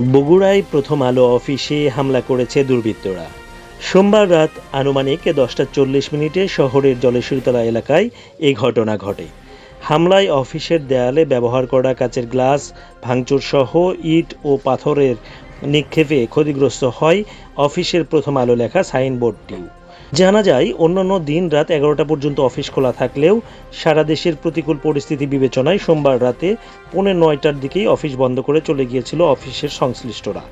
বগুড়ায় প্রথম আলো অফিসে হামলা করেছে দুর্বৃত্তরা। সোমবার রাত আনুমানিক দশটা চল্লিশ মিনিটে শহরের জলেশ্বরীতলা এলাকায় এই ঘটনা ঘটে। হামলায় অফিসের দেয়ালে ব্যবহার করা কাচের গ্লাস, ভাঙচুর সহ ইট ও পাথরের নিক্ষেপে ক্ষতিগ্রস্ত হয় অফিসের প্রথম আলো লেখা সাইনবোর্ডটিও। জানা যায়, অন্যান্য দিন রাত এগারোটা পর্যন্ত অফিস খোলা থাকলেও সারা দেশের প্রতিকূল পরিস্থিতি বিবেচনায় সোমবার রাতে পৌনে নয়টার দিকেই অফিস বন্ধ করে চলে গিয়েছিল অফিসের সংশ্লিষ্টরা।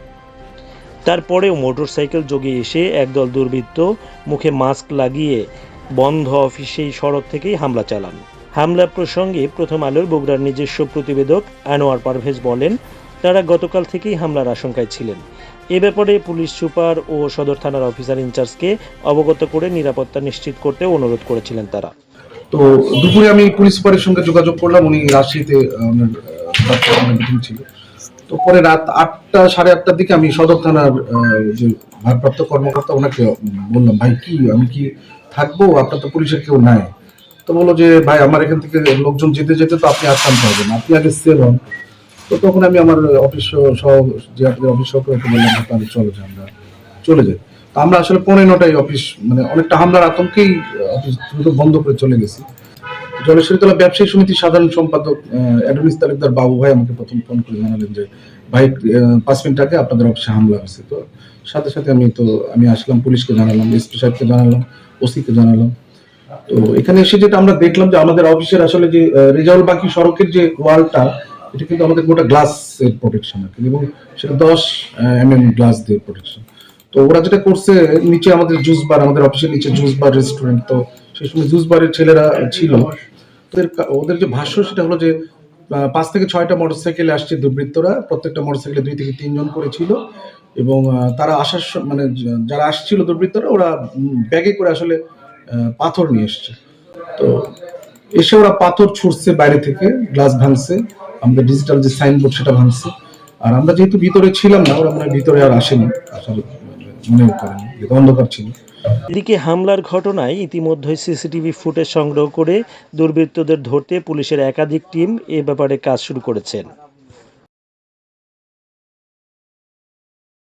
তারপরেও মোটরসাইকেল যোগে এসে একদল দুর্বৃত্ত মুখে মাস্ক লাগিয়ে বন্ধ অফিসেই সড়ক থেকেই হামলা চালান। হামলা প্রসঙ্গে প্রথম আলোর বগুড়ার নিজস্ব প্রতিবেদক আনোয়ার পারভেজ বলেন তারা গতকাল থেকেই হামলার আশঙ্কায় ছিলেন। এ ব্যাপারে পুলিশ সুপার ও সদর থানার অফিসার ইনচার্জকে অবগত করে নিরাপত্তা নিশ্চিত করতে অনুরোধ করেছিলেন তারা। তো দুপুরে আমি পুলিশ সুপারের সঙ্গে যোগাযোগ করলাম, উনি রাজশাহীতে ছিল। তো পরে রাত আটটা, সাড়ে আটটার দিকে আমি সদর থানার যে ভারপ্রাপ্ত কর্মকর্তা, ওনাকে বললাম, ভাই, কি, আমি কি থাকব? আপনার তো পুলিশের কেউ নাই। তো বলল যে, ভাই, আমার এখান থেকে লোকজন যেতে যেতে তো আপনি আক্রান্ত হবেন আপনি আগে সেভ হন। তো তখন আমি আমার অফিস সহ যে আপনাদের অফিস সহকারীকে বললাম যে তাহলে চলে যাই আমরা চলে যাই। তো আমরা আসলে পনেরো নটায় অফিস মানে অনেকটা হামলার আতঙ্কেই অফিস দ্রুত বন্ধ করে চলে গেছি। জলেশ্বরীতলা ব্যবসায়ী সমিতির সাধারণ সম্পাদক অ্যাডমিস তালুকদার বাবু ভাই আমাকে প্রথম ফোন করে জানালেন যে, ভাই পাঁচ মিনিট আগে আপনাদের অফিসে হামলা হয়েছে। তো সাথে সাথে আমি তো, আমি আসলাম, পুলিশকে জানালাম, এসপি সাহেবকে জানালাম, ওসিকে জানালাম। তো এখানে এসে যেটা আমরা দেখলাম যে আমাদের অফিসের আসলে যে রেজাউল বাকি সড়কের যে ওয়ালটা এটা কিন্তু আমাদের গোটা গ্লাস এর প্রোটেকশন আর কি, এবং সেটা দশ এম এম গ্লাস দিয়ে প্রোটেকশন তো ওরা যেটা করছে, নিচে আমাদের জুস বার আমাদের অফিসের নিচে জুস বার রেস্টুরেন্ট তো সেই সময় জুস বারের ছেলেরা ছিল। ওদের ওদের যে ভাষ্য সেটা হলো যে পাঁচ থেকে ছয়টা মোটরসাইকেলে আসছে দুর্বৃত্তরা, প্রত্যেকটা মোটরসাইকেলে দুই থেকে তিনজন করে ছিল। এবং তারা আসার মানে যারা আসছিল দুর্বৃত্তরা, ওরা ব্যাগে করে আসলে পাথর নিয়ে এসছে। তো এসে ওরা পাথর ছুটছে বাইরে থেকে গ্লাস ভাঙছে। আমাদের ডিজিটাল যে সাইনবোর্ড সেটা ভাঙছে। আর আমরা যেহেতু ভিতরে ছিলাম না, ওরা মানে ভিতরে আর আসেনি। আসলে মনে করেনি অন্ধকার ছিল। এদিকে হামলার ঘটনায় ইতিমধ্যে সিসিটিভি ফুটেজ সংগ্রহ করে দুর্বৃত্তদের ধরতে পুলিশের একাধিক টিম এ ব্যাপারে কাজ শুরু করেছেন।